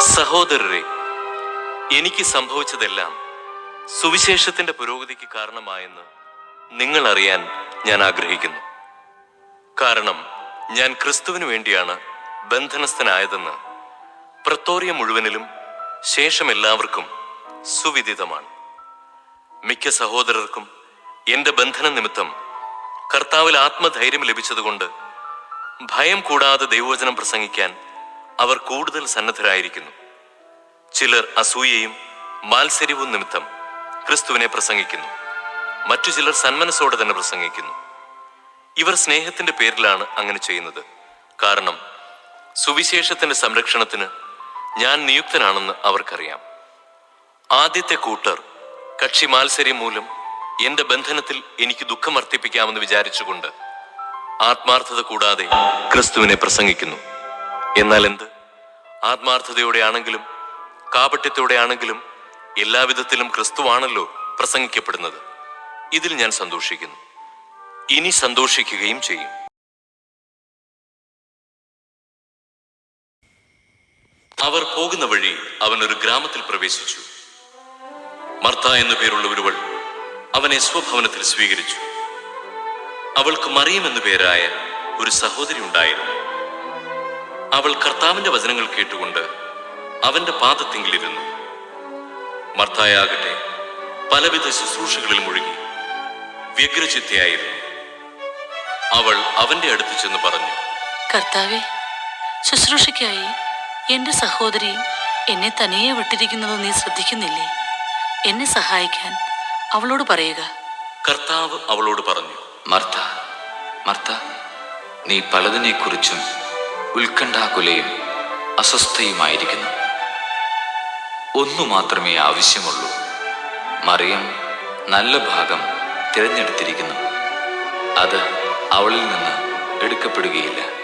സഹോദരരെ എനിക്ക് സംഭവിച്ചതെല്ലാം സുവിശേഷത്തിന്റെ പുരോഗതിക്ക് കാരണമായെന്ന് നിങ്ങൾ അറിയാൻ ഞാൻ ആഗ്രഹിക്കുന്നു. കാരണം ഞാൻ ക്രിസ്തുവിനു വേണ്ടിയാണ് ബന്ധനസ്ഥനായതെന്ന് പ്രത്തോറിയ മുഴുവനിലും ശേഷം എല്ലാവർക്കും സുവിദിതമാണ്. മിക്ക സഹോദരർക്കും എന്റെ ബന്ധന നിമിത്തം കർത്താവിൽ ആത്മധൈര്യം ലഭിച്ചതുകൊണ്ട് ഭയം കൂടാതെ ദൈവവചനം പ്രസംഗിക്കാൻ അവർ കൂടുതൽ സന്നദ്ധരായിരിക്കുന്നു. ചിലർ അസൂയയും മാത്സര്യവും നിമിത്തം ക്രിസ്തുവിനെ പ്രസംഗിക്കുന്നു. മറ്റു ചിലർ സന്മനസ്സോടെ തന്നെ പ്രസംഗിക്കുന്നു. ഇവർ സ്നേഹത്തിന്റെ പേരിലാണ് അങ്ങനെ ചെയ്യുന്നത്. കാരണം സുവിശേഷത്തിന്റെ സംരക്ഷണത്തിന് ഞാൻ നിയുക്തനാണെന്ന് അവർക്കറിയാം. ആദ്യത്തെ കൂട്ടർ കക്ഷി മാത്സര്യം മൂലം എന്റെ ബന്ധനത്തിൽ എനിക്ക് ദുഃഖം വർദ്ധിപ്പിക്കാമെന്ന് വിചാരിച്ചുകൊണ്ട് ആത്മാർത്ഥത കൂടാതെ ക്രിസ്തുവിനെ പ്രസംഗിക്കുന്നു. എന്നാൽ എന്ത്? ആത്മാർത്ഥതയോടെ ആണെങ്കിലും കാപട്യത്തോടെ ആണെങ്കിലും എല്ലാവിധത്തിലും ക്രിസ്തുവാണല്ലോ പ്രസംഗിക്കപ്പെടുന്നത്. ഇതിൽ ഞാൻ സന്തോഷിക്കുന്നു. ഇനി സന്തോഷിക്കുകയും ചെയ്യും. അവർ പോകുന്ന വഴി അവൻ ഒരു ഗ്രാമത്തിൽ പ്രവേശിച്ചു. മർത്ത എന്നു പേരുള്ള ഒരുവൾ അവനെ സ്വഭവനത്തിൽ സ്വീകരിച്ചു. അവൾക്ക് മറിയം എന്നു പേരായ ഒരു സഹോദരി ഉണ്ടായിരുന്നു. അവൾ കർത്താവിന്റെ വചനങ്ങൾ കേട്ടുകൊണ്ട് അവന്റെ പാദത്തിങ്കിലിരുന്നു. മർത്തായാകട്ടെ പലവിധ ശുശ്രൂഷകളിൽ മുഴുകി വ്യഗ്രചിത്തയായിരുന്നു. അവൾ അവന്റെ അടുത്ത് ചെന്ന് പറഞ്ഞു കർത്താവെ ശുശ്രൂഷയ്ക്കായി എന്റെ സഹോദരി എന്നെ തനിയെ വിട്ടിരിക്കുന്നത് നീ ശ്രദ്ധിക്കുന്നില്ലേ? എന്നെ സഹായിക്കാൻ അവളോട് പറയുക. കർത്താവ് അവളോട് പറഞ്ഞു മർത്ത മർത്ത നീ പലതിനെക്കുറിച്ചും ഉത്കണ്ഠാകുലയും അസ്വസ്ഥയുമായിരിക്കുന്നു. ഒന്നു മാത്രമേ ആവശ്യമുള്ളൂ. മറിയം നല്ല ഭാഗം തിരഞ്ഞെടുത്തിരിക്കുന്നു. അത് അവളിൽ നിന്ന് എടുക്കപ്പെടുകയില്ല.